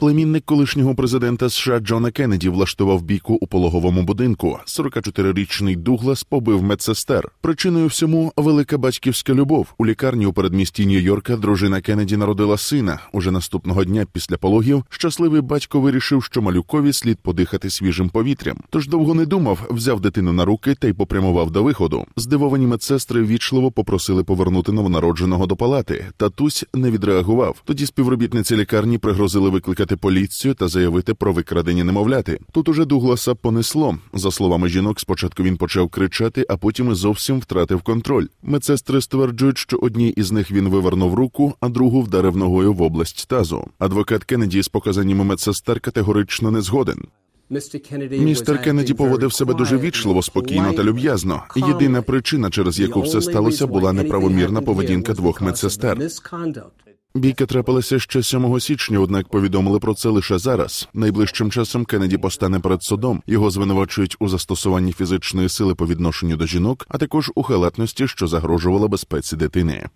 Племінник колишнього президента США Джона Кеннеді влаштував бійку у пологовому будинку. 44-річний Дуглас побив медсестер. Причиною всьому велика батьківська любов. У лікарні у передмісті Нью-Йорка дружина Кеннеді народила сина. Уже наступного дня після пологів щасливий батько вирішив, що малюкові слід подихати свіжим повітрям. Тож довго не думав, взяв дитину на руки та й попрямував до виходу. Здивовані медсестри вічливо попросили повернути новонародженого до палати. Татусь не відреагував. Тоді співробітниці лікарні пригрозили викликати поліцію та заявити про викрадені немовляти. Тут уже Дугласа понесло. За словами жінок, спочатку він почав кричати, а потім і зовсім втратив контроль. Медсестри стверджують, що одній із них він вивернув руку, а другу вдарив ногою в область тазу. Адвокат Кеннеді з показаннями медсестер категорично не згоден. Містер Кеннеді поводив себе дуже вічливо, спокійно та люб'язно. Єдина причина, через яку все сталося, була неправомірна поведінка двох медсестер. Бійка трапилася ще 7 січня, однак повідомили про це лише зараз. Найближчим часом Кеннеді постане перед судом. Його звинувачують у застосуванні фізичної сили по відношенню до жінок, а також у халатності, що загрожувала безпеці дитини.